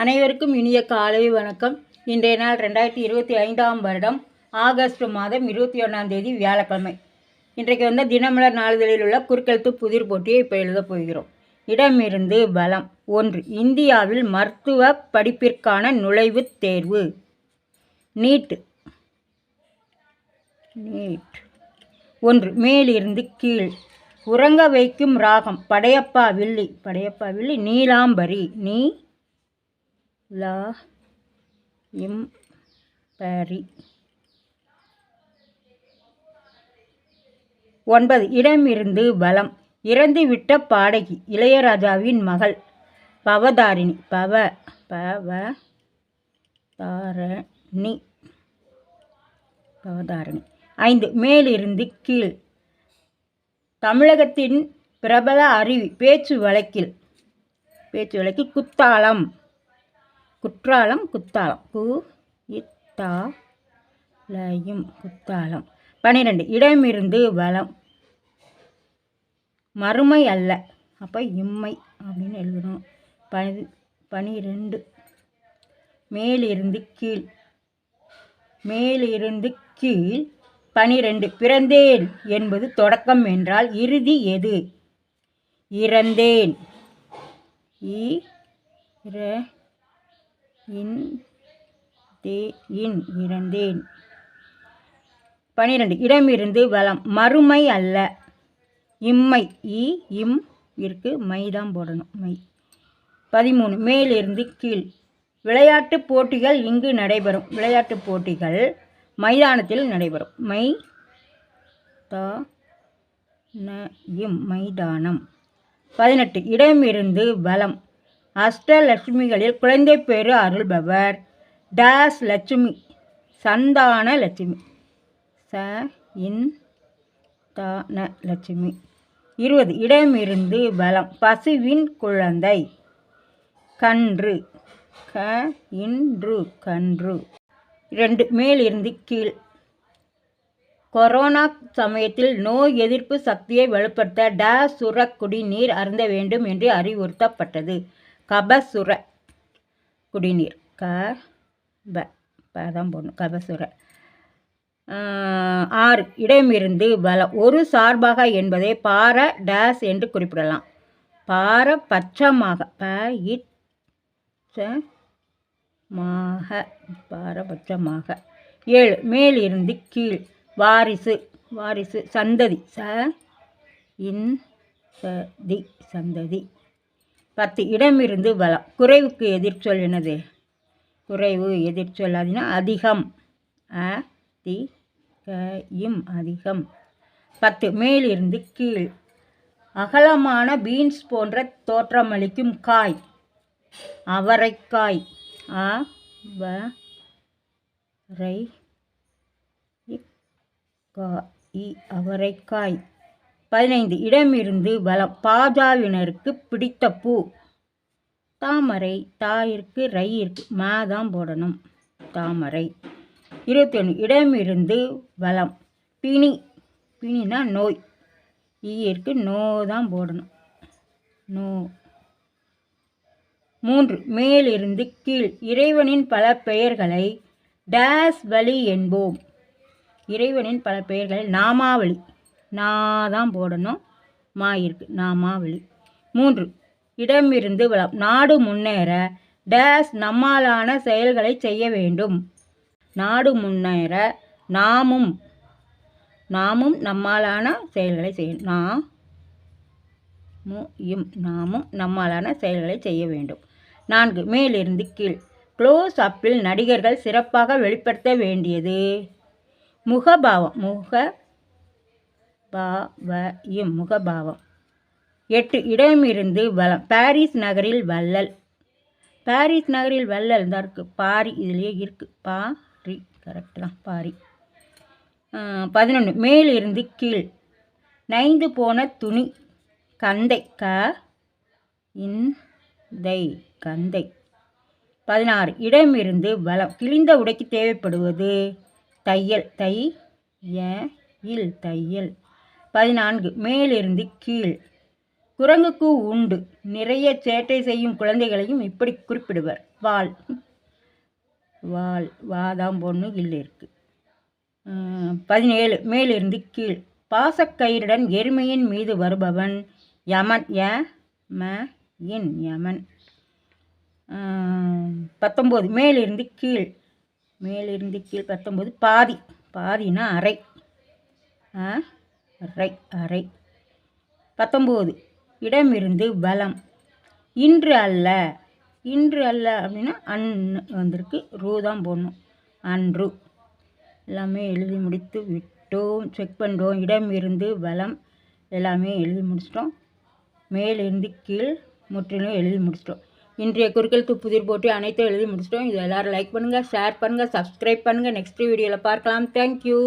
அனைவருக்கும் இனிய காலை வணக்கம். இன்றைய நாள் ரெண்டாயிரத்தி இருபத்தி ஐந்தாம் வருடம் ஆகஸ்ட் மாதம் இருபத்தி ஒன்றாம் தேதி வியாழக்கிழமை. இன்றைக்கு வந்து தினமலர் நாளிதழில் உள்ள குறுக்கெழுத்து புதிர் போட்டியை இப்போ எழுதப் போகிறோம். இடமிருந்து பலம். ஒன்று இந்தியாவில் மருத்துவ படிப்பிற்கான நுழைவுத் தேர்வு. நீட். நீட். ஒன்று மேலிருந்து கீழ். உறங்க வைக்கும் ராகம். படையப்பா வில்லி. படையப்பா வில்லி நீலாம்பரி. நீ லா இம் பாரி. ஒன்பது இடமிருந்து பலம் இறந்துவிட்ட பாடகி இளையராஜாவின் மகள். பவதாரிணி பவ பவ தாரணி. பவதாரணி. ஐந்து மேலிருந்து கீழ். தமிழகத்தின் பிரபல அருவி பேச்சு வழக்கில். பேச்சு வழக்கில் குத்தாலம். குற்றாலம் குத்தாலம். கு இத்தா லயும் குத்தாலம். பன்னிரெண்டு இடமிருந்து வளம். மறுமை அல்ல. அப்போ இம்மை அப்படின்னு எழுதணும். பனி பனிரெண்டு. மேலிருந்து கீழ். மேலிருந்து கீழ் பனிரெண்டு. பிறந்தேன் என்பது தொடக்கம் என்றால் இறுதி எது? இறந்தேன். இ இன் தே இன் இறந்தேன். பனிரெண்டு இடமிருந்து வளம். மறுமை அல்ல. இம்மை இ இம் இருக்கு மை தான் போடணும். மை. பதிமூணு மேலிருந்து கீழ். விளையாட்டுப் போட்டிகள் இங்கு நடைபெறும். விளையாட்டுப் போட்டிகள் மைதானத்தில் நடைபெறும். மை தா ந இம் மைதானம். பதினெட்டு இடமிருந்து வலம் அஷ்டலட்சுமிகளில் குழந்தை பேரு அருள்பவர். டேஸ் லட்சுமி சந்தான லட்சுமி. ச இன் தான லட்சுமி. இருபது இடமிருந்து பலம் பசுவின் குழந்தை. கன்று க இன்று கன்று. ரெண்டு மேலிருந்து கீழ். கொரோனா சமயத்தில் நோய் எதிர்ப்பு சக்தியை வலுப்படுத்த சுரக்குடி குடிநீர் அருந்த வேண்டும் என்று அறிவுறுத்தப்பட்டது. கபசுர. குடிநீர். க ப பதம் போடணும். கபசுர. ஆறு. இடமிருந்து பலம் ஒரு சார்பாக என்பதை பார டேஸ் என்று குறிப்பிடலாம். பாரபட்சமாக ப இட் ச மாக. பாரபட்சமாக ஏழு. மேலிருந்து கீழ். வாரிசு. வாரிசு. சந்ததி. ச இன் சதி சந்ததி. பத்து இடமிருந்து வளம் குறைவுக்கு எதிர்ச்சொல் என்னது? குறைவு எதிர்ச்சொல் அதுனா அதிகம். அ தி க இம் அதிகம். பத்து மேலிருந்து கீழ். அகலமான பீன்ஸ் போன்ற தோற்றமளிக்கும் காய். அவரைக்காய். அ வ ரை கா இ அவரைக்காய். பதினைந்து. இடமிருந்து பலம் பாஜாவினருக்கு பிடித்த பூ. தாமரை தாயிற்கு ரயிற்கு இருக்கு மா தான் போடணும். தாமரை. இருபத்தி ஒன்று இடமிருந்து பலம் பிணி. பிணினா நோய். ஈயிற்கு நோ தான் போடணும். நோ. மூன்று. மேலிருந்து கீழ். இறைவனின் பல பெயர்களை டேஸ் வழி என்போம். இறைவனின் பல பெயர்களை நாமாவளி. நான் தான் போடணும். மா இருக்குது இருக்கு நாமாவளி மூன்று. இடமிருந்து வளம் நாடு முன்னேற டேஸ் நம்மாலான செயல்களை செய்ய வேண்டும். நாடு முன்னேற நாமும் நாமும் நம்மாலான செயல்களை செய்ய நா மு நாமும் நம்மாலான செயல்களை செய்ய வேண்டும். நான்கு. மேலிருந்து கீழ். க்ளோஸ் அப்பில் நடிகர்கள் சிறப்பாக வெளிப்படுத்த வேண்டியது. முகபாவம். முக பாவ இம் முகபாவம். எட்டு இடமிருந்து வளம் பாரிஸ் நகரில் வள்ளல். பாரிஸ் நகரில் வள்ளல் தான் இருக்குது பாரி இதுலேயே இருக்குது பாரி கரெக்ட் தான். பாரி. பதினொன்று மேலிருந்து கீழ். நைந்து போன துணி கந்தை க இந்தை கந்தை. பதினாறு இடமிருந்து வளம் கிழிந்த உடைக்கு தேவைப்படுவது தையல் தை ய இல் தையல். பதினான்கு. மேலிருந்து கீழ். குரங்குக்கு உண்டு. நிறைய சேட்டை செய்யும் குழந்தைகளையும் இப்படி குறிப்பிடுவர். வால் வால் வாதாம் பொண்ணு இல்லை இருக்கு. பதினேழு. மேலிருந்து கீழ். பாசக்கயிறுடன் எருமையின் மீது வருபவன் யமன். ய ம இன் யமன். பத்தொம்போது. மேலிருந்து கீழ். மேலிருந்து கீழ் பத்தொம்போது. பாதி. பாதினா அரை. ஆ, அரை அரை பத்தொம்போது இடமிருந்து வலம். இன்று அல்ல இன்று அல்ல அப்படின்னா அன் வந்திருக்கு ரூ தான் போடணும். அன்று. எல்லாமே எழுதி முடித்து விட்டோம் செக் பண்ணுறோம் இடமிருந்து வலம். எல்லாமே எழுதி முடிச்சிட்டோம். மேலிருந்து கீழ் முற்றிலும் எழுதி முடிச்சிட்டோம். இன்றைய குறுக்கெழுத்து புதிர் போட்டு அனைத்தும் எழுதி முடிச்சிட்டோம். இது எல்லோரும் லைக் பண்ணுங்கள் ஷேர் பண்ணுங்கள் சப்ஸ்கிரைப் பண்ணுங்கள் நெக்ஸ்ட் வீடியோவில் பார்க்கலாம். தேங்க்யூ